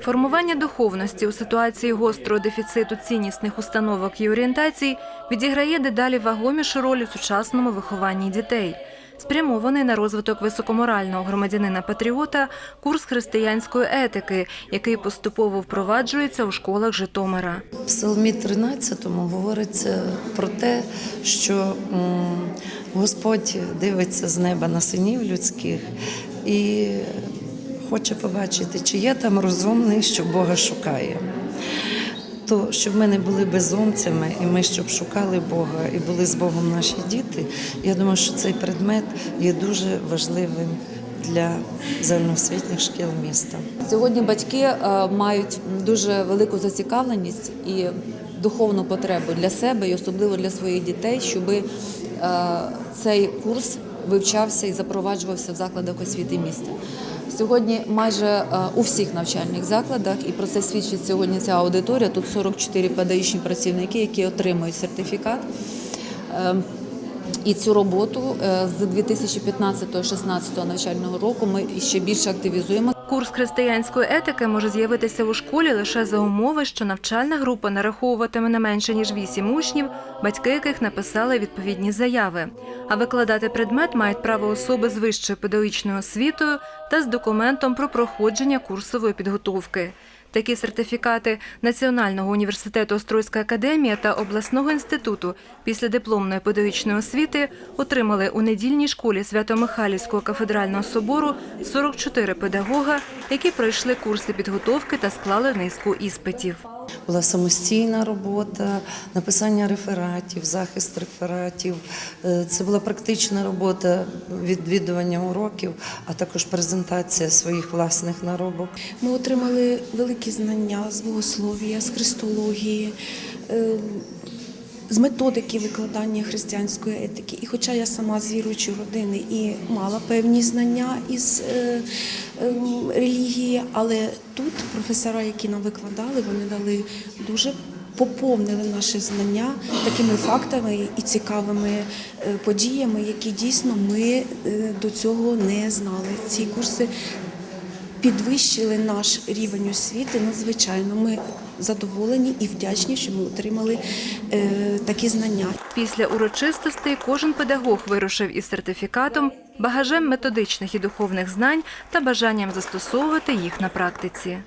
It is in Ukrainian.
Формування духовності у ситуації гострого дефіциту ціннісних установок і орієнтацій відіграє дедалі вагомішу роль у сучасному вихованні дітей. Спрямований на розвиток високоморального громадянина-патріота курс християнської етики, який поступово впроваджується у школах Житомира. В Псалмі 13 говориться про те, що Господь дивиться з неба на синів людських і хоче побачити, чи є там розумний, що Бога шукає. То щоб ми не були безумцями, і ми щоб шукали Бога і були з Богом наші діти, я думаю, що цей предмет є дуже важливим для загальноосвітніх шкіл міста. Сьогодні батьки е, мають дуже велику зацікавленість і духовну потребу для себе, і особливо для своїх дітей, щоб цей курс вивчався і запроваджувався в закладах освіти міста. Сьогодні майже е, у всіх навчальних закладах, і про це свідчить сьогодні ця аудиторія. Тут 44 педагогічні працівники, які отримують сертифікат. І цю роботу е, з 2015-16 навчального року ми ще більше активізуємо. Курс християнської етики може з'явитися у школі лише за умови, що навчальна група нараховуватиме не менше ніж вісім учнів, батьки яких написали відповідні заяви. А викладати предмет мають право особи з вищою педагогічною освітою та з документом про проходження курсової підготовки. Такі сертифікати Національного університету Острозька академія та обласного інституту після дипломної педагогічної освіти отримали у недільній школі Свято-Михайлівського кафедрального собору 44 педагога, які пройшли курси підготовки та склали низку іспитів. Була самостійна робота, написання рефератів, захист рефератів. Е, Це була практична робота, відвідування уроків, а також презентація своїх власних наробок. Ми отримали великі знання з богослов'я, з христології, е, з методики викладання християнської етики. І хоча я сама з віруючої родини і мала певні знання із е, е, релігії, але тут професора, які нам викладали, вони дали дуже поповнили наші знання такими фактами і цікавими е, подіями, які дійсно ми е, до цього не знали. Ці курси підвищили наш рівень освіти надзвичайно. Ми задоволені і вдячні, що ми отримали е, такі знання. Після урочистостей кожен педагог вирушив із сертифікатом, багажем методичних і духовних знань та бажанням застосовувати їх на практиці.